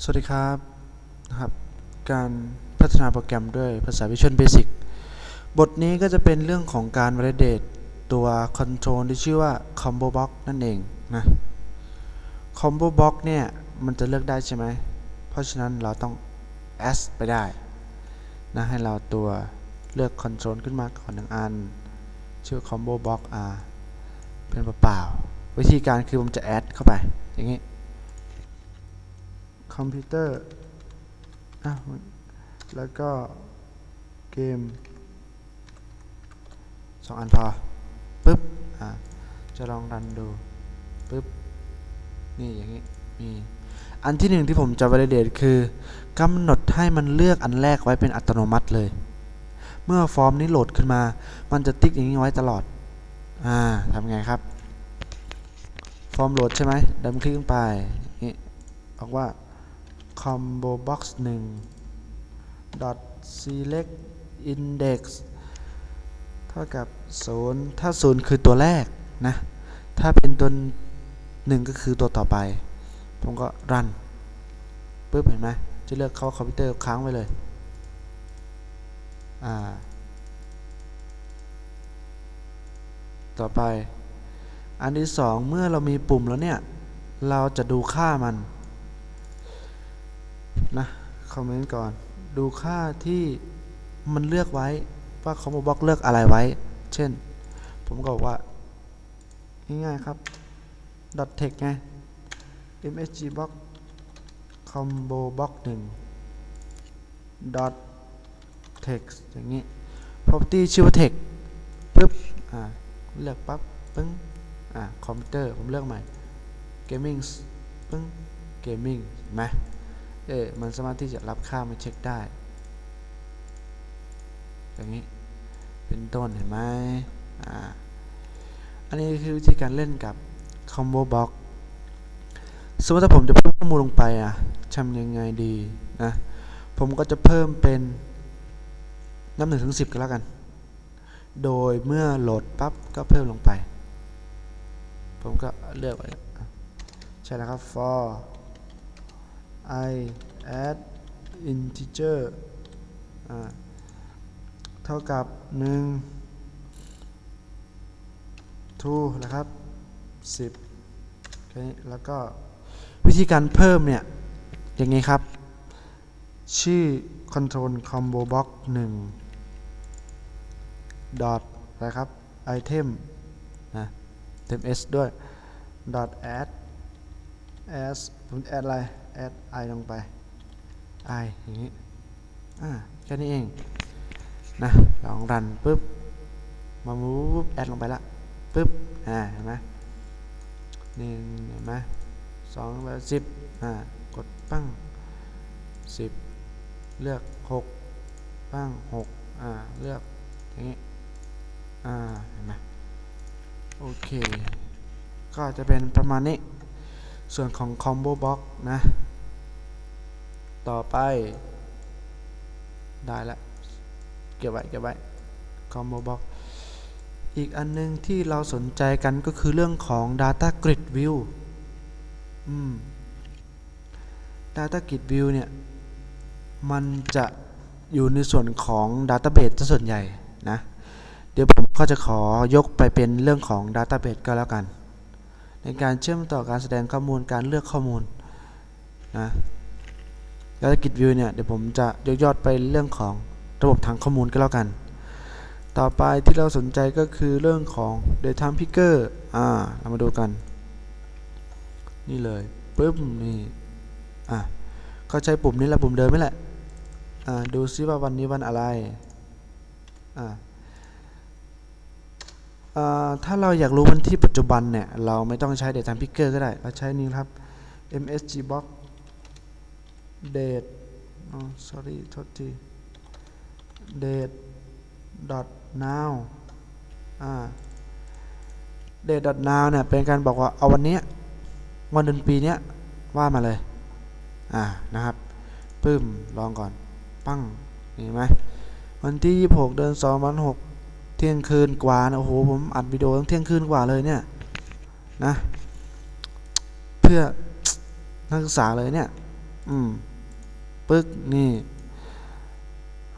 สวัสดีครับนะครับ การพัฒนาโปรแกรมด้วยภาษา Visual Basic บทนี้ก็จะเป็นเรื่องของการ validate ตัว control ที่ชื่อว่า combo box นั่นเองนะ combo box เนี่ย มันจะเลือกได้ใช่ไหม เพราะฉะนั้นเราต้อง add ไปได้นะให้เราตัวเลือก control ขึ้นมาก่อนหนึ่งอัน ชื่อ combo box r เป็นเปล่าๆวิธีการคือผมจะ add เข้าไป อย่างนี้ คอมพิวเตอร์อะแล้วก็เกมสองอันพอปึ๊บอะจะลองรันดูปึ๊บนี่อย่างนี้มีอันที่หนึ่งที่ผมจะ validate คือกำหนดให้มันเลือกอันแรกไว้เป็นอัตโนมัติเลย เมื่อฟอร์มนี้โหลดขึ้นมา มันจะติ๊กอย่างนี้ไว้ตลอด อ่าทำไงครับ ฟอร์มโหลดใช่ไหมดับคลิกลงไปนี่บอกว่า combo box 1 dot select index เท่ากับ 0 ถ้า 0 คือตัวแรก นะ ถ้าเป็นตัว1ก็คือตัวต่อไป ผมก็ run ปึ๊บ เห็นไหมจะเลือกเข้าคอมพิวเตอร์ค้างไว้เลย อ่า ต่อไป อันที่ 2 เมื่อเรามีปุ่มแล้วเนี่ย เราจะดูค่ามัน คอมเมนต์ก่อน ดูค่าที่มันเลือกไว้ ว่าคอมโบบล็อกเลือกอะไรไว้ เช่น ผมก็บอกว่า ง่ายๆครับ .text ไง msg box combo box 1 dot text อย่างนี้ property ชื่อว่า text ปึ๊บ อ่า เลือกปั๊บ ปึ้ง อ่า คอมพิวเตอร์ ผมเลือกใหม่ gaming ปึ้ง gaming เห็นไหม เออมันสามารถที่จะรับค่ามาเช็คได้ อย่างนี้ เป็นต้นเห็นไหมอ่า อันนี้คือวิธีการเล่นกับ combo box สมมติถ้าผมจะเพิ่มข้อมูลลงไปอะทำยังไงดีนะ ผมก็จะเพิ่มเป็นนับหนึ่งถึงสิบก็แล้วกัน โดยเมื่อโหลดปั๊บก็เพิ่มลงไป ผมก็เลือกไว้ใช่แล้วครับ for i add integer เท่ากับ 1 2 นะครับ 10โอเคแล้วก็วิธีการเพิ่มเนี่ยอย่างนี้ครับ ชื่อ control combo box 1 dot นะครับ item นะเต็ม s ด้วย dot add as ผม add อะไร add i ลงไป i อย่างนี้อ่าแค่นี้เองนะลองรันปุ๊บมามูฟแอดลงไปละปุ๊บอ่าเห็นไหมนึ่เห็นไหมสองแล้วสิบอ่ากดปั้งสิบเลือกหกปั้งหกอ่าเลือกอย่างนี้อ่าเห็นไหมโอเค ก็จะเป็นประมาณนี้ส่วนของ combo box นะ ต่อไป ได้ละ เก็บไว้เก็บไว้ combo box อีกอันนึงที่เราสนใจกันก็คือเรื่องของ data grid view อืม data grid view เนี่ย มันจะอยู่ในส่วนของ database ซะส่วนใหญ่นะ เดี๋ยวผมก็จะขอยกไปเป็นเรื่องของ database ก็แล้วกัน ในการเชื่อมต่อการแสดงข้อมูลการเลือกข้อมูลนะ data grid view เนี่ยเดี๋ยวผมจะยกยอดไปเรื่องของระบบทางข้อมูลก็แล้วกัน ต่อไปที่เราสนใจก็คือเรื่องของ data picker อ่าเรามาดูกัน นี่เลยปึ๊บนี่อะก็ใช้ปุ่มนี้แหละปุ่มเดิมนี่แหละอ่าดูซิว่าวันนี้วันอะไรอ่าอ่าถ้าเราอยากรู้วันที่ปัจจุบันเนี่ย เราไม่ต้องใช้ data picker ก็ได้ เราใช้นี่ครับ msg box date อ๋อ sorry โทษที date dot now อ่า date dot now เนี่ยเป็นการบอกว่าเอาวันนี้วันเดือนปีเนี้ยว่ามาเลยอ่านะครับปึ้มลองก่อน ปั้งเห็นไหมวันที่ 26 เดือน2วัน6เที่ยงคืนกว่านะโอ้โหผมอัดวิดีโอตั้งเที่ยงคืนกว่าเลยเนี่ยนะ เพื่อนักศึกษาเลยเนี่ย อืม ปึ๊กนี่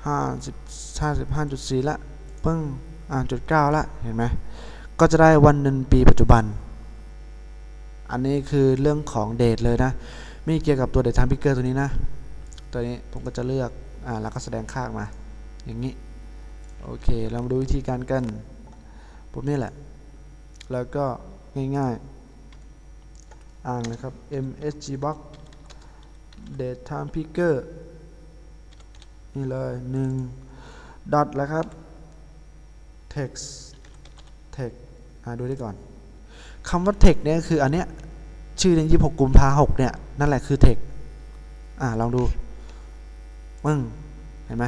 ห้าสิบห้าสิบห้าจุดสี่ละปึ้งอ่าจุดเก้าละเห็นไหมก็จะได้วันเดือนปีปัจจุบัน อันนี้คือเรื่องของเดทเลยนะไม่เกี่ยวกับตัวเดทไทม์พิกเกอร์ตัวนี้นะ ตัวนี้ผมก็จะเลือกอ่าแล้วก็แสดงค่ามา อย่างนี้ โอเค เรามาดูวิธีการกันปุ๊บนี่แหละ แล้วก็ง่ายๆ อ่างนะครับ msg box date time picker นี่เลย1 dot แล้วครับ text text อ่าดูได้ก่อนคำว่า text เนี่ยคืออันเนี้ยชื่อใน26กุมภาหกเนี่ย นั่นแหละคือ text อ่าลองดูมึงเห็นไหม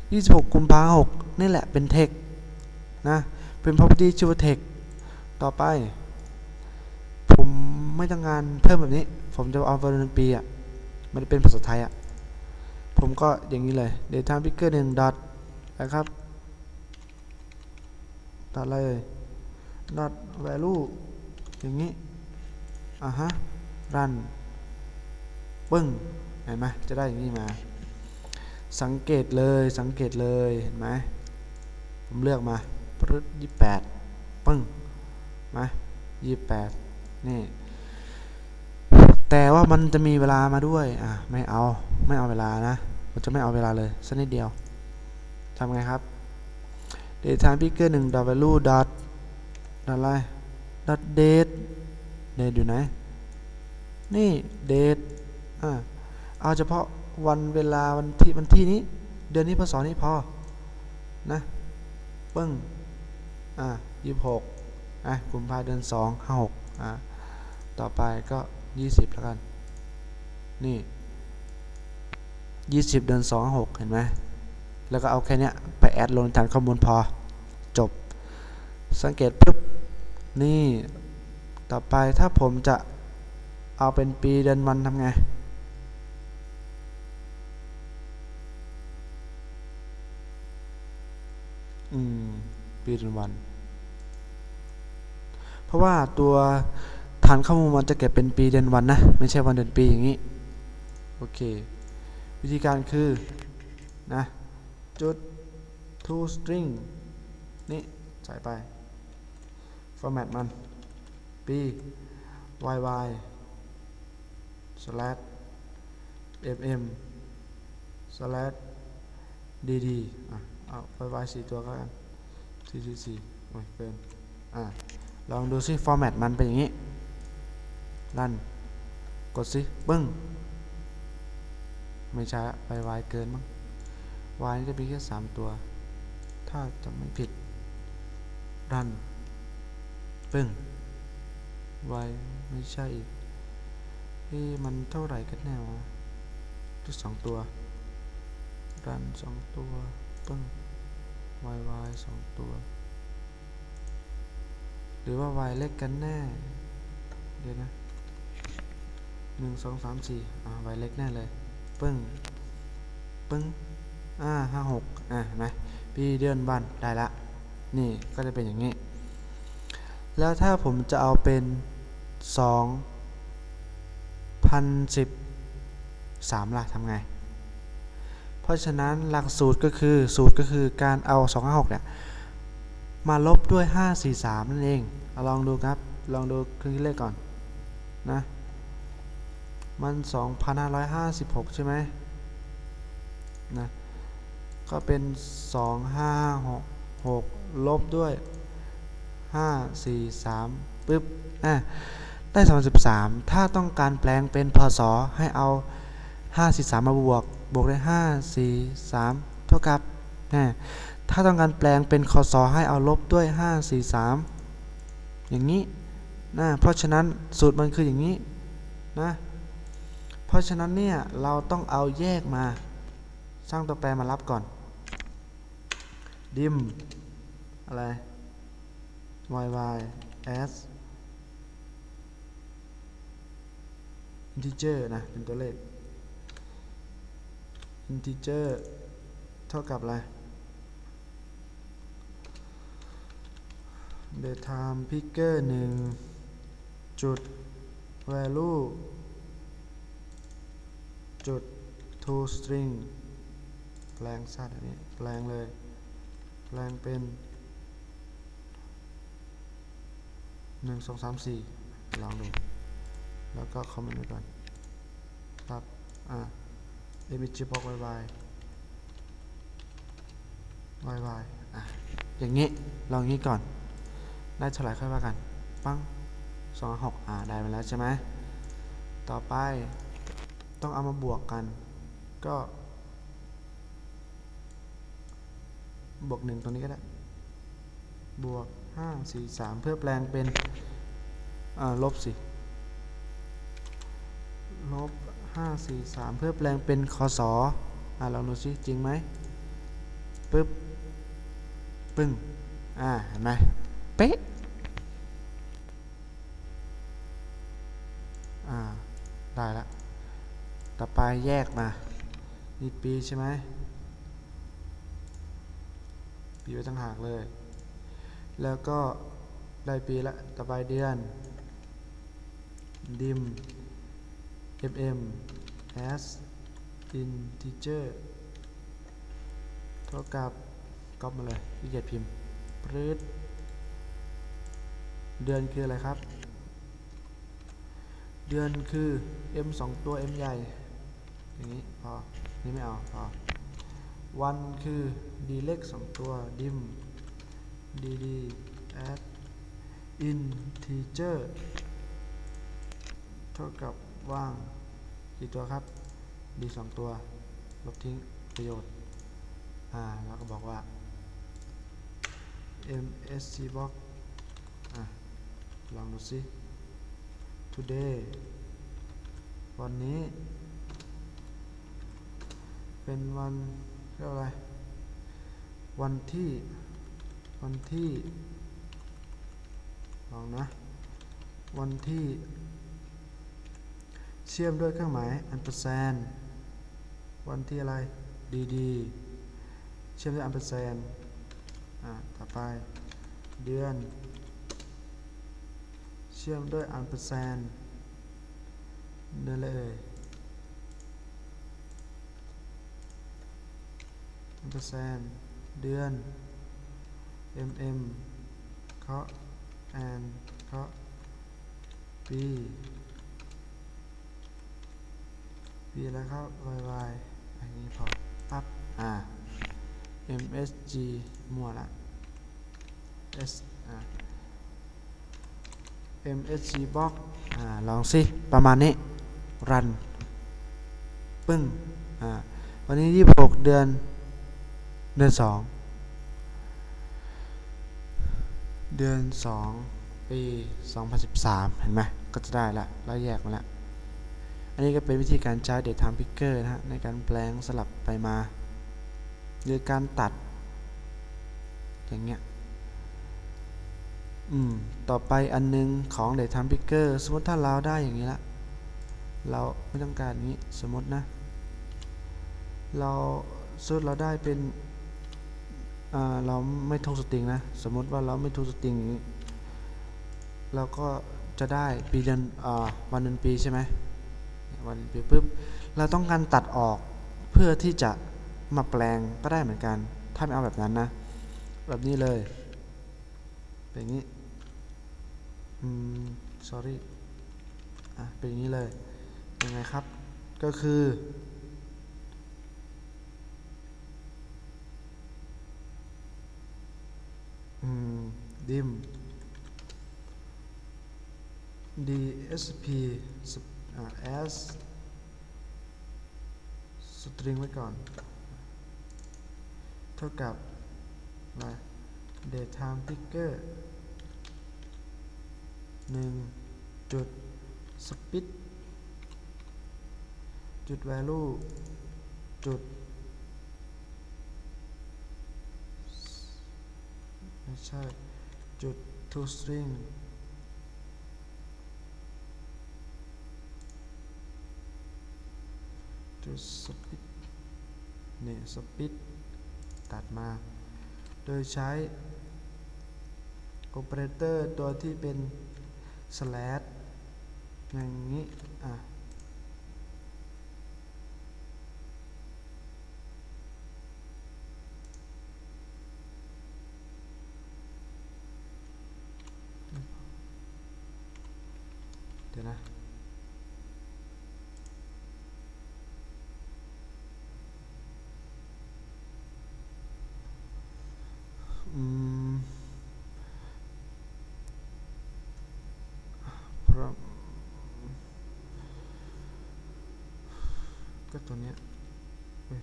26กุมภาหกนี่แหละเป็น text นะเป็น property ชื่อว่า text ต่อไป ผมไม่ต้องงานเพิ่มแบบนี้ ผมจะเอาวันเดือนปีอะ มันเป็นภาษาไทยอะ ผมก็อย่างนี้เลย data picker หนึ่ง dot นะครับ dot อะไรเลย dot value อย่างนี้ อะฮะ run ปึ้ง เห็นไหมจะได้อย่างนี้มา สังเกตเลย สังเกตเลย เห็นไหม ผมเลือกมาปรึดยี่แปดปึ้ง มายี่แปดนี่ แต่ว่ามันจะมีเวลามาด้วย อะ ไม่เอา ไม่เอาเวลานะ ผมจะไม่เอาเวลาเลยสักนิดเดียว ทำไงครับ data picker 1 dot value dot ดอทอะไร dot date date อยู่ไหน นี่ date อ่าเอาเฉพาะวันเวลาวันที่วันที่นี้ เดือนนี้พศนี้พอ นะปึ้ง อ่ายี่หกอะกุมภาเดือนสองห้าหกอ่าต่อไปก็ ยี่สิบแล้วกัน นี่ยี่สิบเดือนสองหกเห็นไหมแล้วก็เอาแค่นี้ไปแอดลงในฐานข้อมูลพอ จบ สังเกตปุ๊บ นี่ ต่อไปถ้าผมจะเอาเป็นปีเดือนวันทำไง อืม ปีเดือนวัน เพราะว่าตัว ฐานข้อมูลมันจะเก็บเป็นปีเดือนวันนะ ไม่ใช่วันเดือนปีอย่างนี้ โอเค วิธีการคือ นะ จุด to string นี่ ใส่ไป format มัน p yy slash mm slash dd อะ เอา yy สี่ตัวก็กันสี่สี่สี่โอ้ยเกิน อะ ลองดูซิ format มันเป็นอย่างนี้ รันกดซิปึ้ง ไม่ใช่ไป y เกินมั้ง y นี่จะมีแค่สามตัว ถ้าจะไม่ผิดรันปึ้ง y ไม่ใช่อีกเอ๊ะมันเท่าไหร่กันแน่วะทุกสองตัวรันสองตัวปึ้ง y y สองตัว หรือว่า y เล็กกันแน่ เดี๋ยวนะ หนึ่งสองสามสี่อ่า y เล็กแน่เลย ปึ้ง ปึ้ง อ่าห้าหกอ่าเห็นไหมปีเดือนวันได้ละ นี่ก็จะเป็นอย่างนี้ แล้วถ้าผมจะเอาเป็นสองพันสิบสามล่ะทำไง เพราะฉะนั้นหลักสูตรก็คือสูตรก็คือการเอาสองห้าหกเนี่ย มาลบด้วยห้าสี่สามนั่นเอง เอาลองดูครับ ลองดูเครื่องคิดเลขก่อนนะ มันสองพันห้าร้อยห้าสิบหกใช่ไหมนะก็เป็นสองห้าหกหกลบด้วยห้าสี่สามปึ๊บอะได้สองสิบสามถ้าต้องการแปลงเป็นพศให้เอาห้าสี่สามมาบวก บวกด้ห้าสี่สามเท่ากับนะถ้าต้องการแปลงเป็นคศให้เอาลบด้วยห้าสี่สามอย่างนี้นะเพราะฉะนั้นสูตรมันคืออย่างนี้นะ เพราะฉะนั้นเนี่ยเราต้องเอาแยกมา สร้างตัวแปรมารับก่อน dim อะไร yy s integer นะ เป็นตัวเลข integer เท่ากับอะไร datetime picker หนึ่งจุด value จุด to string แปลงซะอันนี้แปลงเลย แปลงเป็นหนึ่งสองสามสี่ลองดู แล้วก็คอมเมนต์ไว้ก่อนครับ อ่า image box บายบายบายบายอะ อย่างงี้ ลองอย่างงี้ก่อน ได้เท่าไหร่ค่อยว่ากัน ปังสองหกอ่า ได้มาแล้วใช่ไหม ต่อไป ต้องเอามาบวกกัน ก็ บวกหนึ่งตรงนี้ก็ได้ บวกห้าสี่สามเพื่อแปลงเป็นลบสิลบห้าสี่สามเพื่อแปลงเป็นคศอ่าลองดูสิจริงไหมปึ๊บ ปึ้ง อ่า เห็นไหมเป๊ะอ่า ได้แล้ว ต่อไปแยกมา นี่ปีใช่ไหมปีไว้ตั้งหากเลย แล้วก็ได้ปีละ ต่อไปเดือน dim mm as integer เท่ากับก๊อปมาเลยที่เกียจพิมพ์รืดเดือนคืออะไรครับ เดือนคือ m 2 ตัว m ใหญ่ อย่างนี้พอ นี่ไม่เอา พอ วันคือ d เล็ก2ตัว dim dd add integer เท่ากับว่าง กี่ตัวครับ d 2ตัว ลบทิ้งประโยชน์ อ่า แล้วก็บอกว่า msg box อะ ลองดูสิ today วันนี้ เป็นวันเรียกว่าอะไร วันที่ วันที่ลองนะ วันที่ เชื่อมด้วยเครื่องหมายอันเปอร์เซนวันที่อะไรดีดีเชื่อมด้วยอันเปอร์เซนอ่าต่อไป เดือน เชื่อมด้วยอันเปอร์เซนเดือนอะไรเอ่ย อันเปอร์เซนต์เดือน mm เคาะ and เคาะปีปีแล้วครับ yy อันนี้พอปั๊บอ่า msg มั่วละ s อ่า msg box อ่า ลองสิ ประมาณนี้ รัน ปึ้ง อ่า วันนี้ 26 เดือน เดือน2เดือน2ปี2013เห็นไหมก็จะได้ละแล้วแยกมาละอันนี้ก็เป็นวิธีการใช้ Date Time Picker นะฮะในการแปลงสลับไปมาหรือการตัด อย่างเงี้ยอืม ต่อไปอันนึงของ Date Time Picker สมมติถ้าเราได้อย่างนี้ละเราไม่ต้องการนี้สมมตินะ เราสุดเราได้เป็น เราไม่ทงสตริงนะ สมมติว่าเราไม่ทงสตริงเราก็จะได้ปีเดือนวันเดือนปีใช่ไหมวันปีปุ๊บเราต้องการตัดออกเพื่อที่จะมาแปลงก็ได้เหมือนกัน ถ้าไม่เอาแบบนั้นนะ แบบนี้เลยเป็นอย่างนี้อืม sorry อะเป็นอย่างนี้เลยยังไงครับ ก็คือ ดิม dsp as string ไว้ก่อน เท่ากับอะ datetime picker 1จุด split จุด value จุดไม่ใช่ จุด to string จุด split เนี่ย split ตัดมา โดยใช้โอเปอเรเตอร์ตัวที่เป็น slash อย่างนี้ อะ ดี๋ยวนะอืมเพราะก็ตัวเนี้ยเว้ย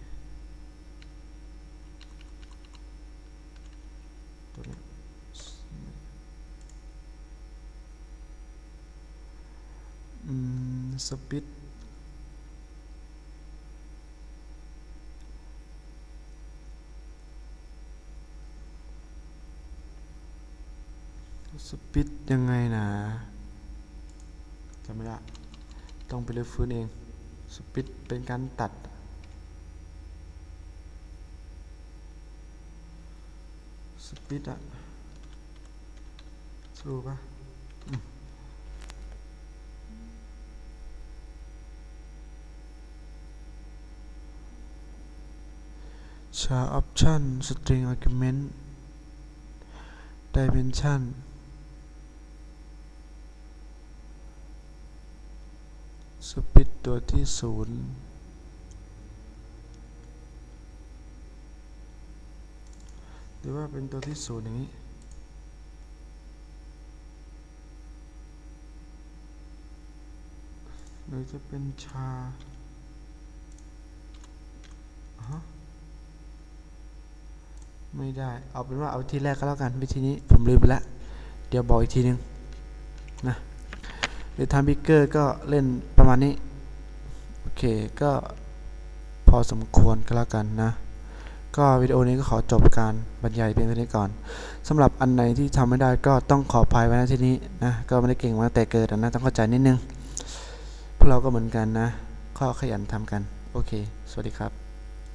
ตัวเนี้ยอืม สปิดสปิดยังไงนะจำไม่ได้ต้องไปเลือกฟื้นเองสปิดเป็นการตัดสปิดอะรู้ปะ ชาออปชันสตริงอาร์กิเมนต์ไดเมนชันสปิดตัวที่ศูนย์หรือว่าเป็นตัวที่ศูนย์อย่างนี้หรือจะเป็นชาฮะ ไม่ได้ เอาเป็นว่าเอาที่แรกก็แล้วกันวิธีนี้ผมลืมไปแล้วเดี๋ยวบอกอีกทีนึงนะหรือทำบิ๊กเกอร์ก็เล่นประมาณนี้ โอเคก็พอสมควรก็แล้วกันนะ ก็วิดีโอนี้ก็ขอจบการบรรยายเพียงเท่านี้ก่อนสำหรับอันไหนที่ทำไม่ได้ก็ต้องขออภัยไว้ณที่นี้นะ ก็ไม่ได้เก่งมาแต่เกิดนะ ต้องเข้าใจนิดนึง พวกเราก็เหมือนกันนะ ข้อขยันทำกัน โอเค สวัสดีครับ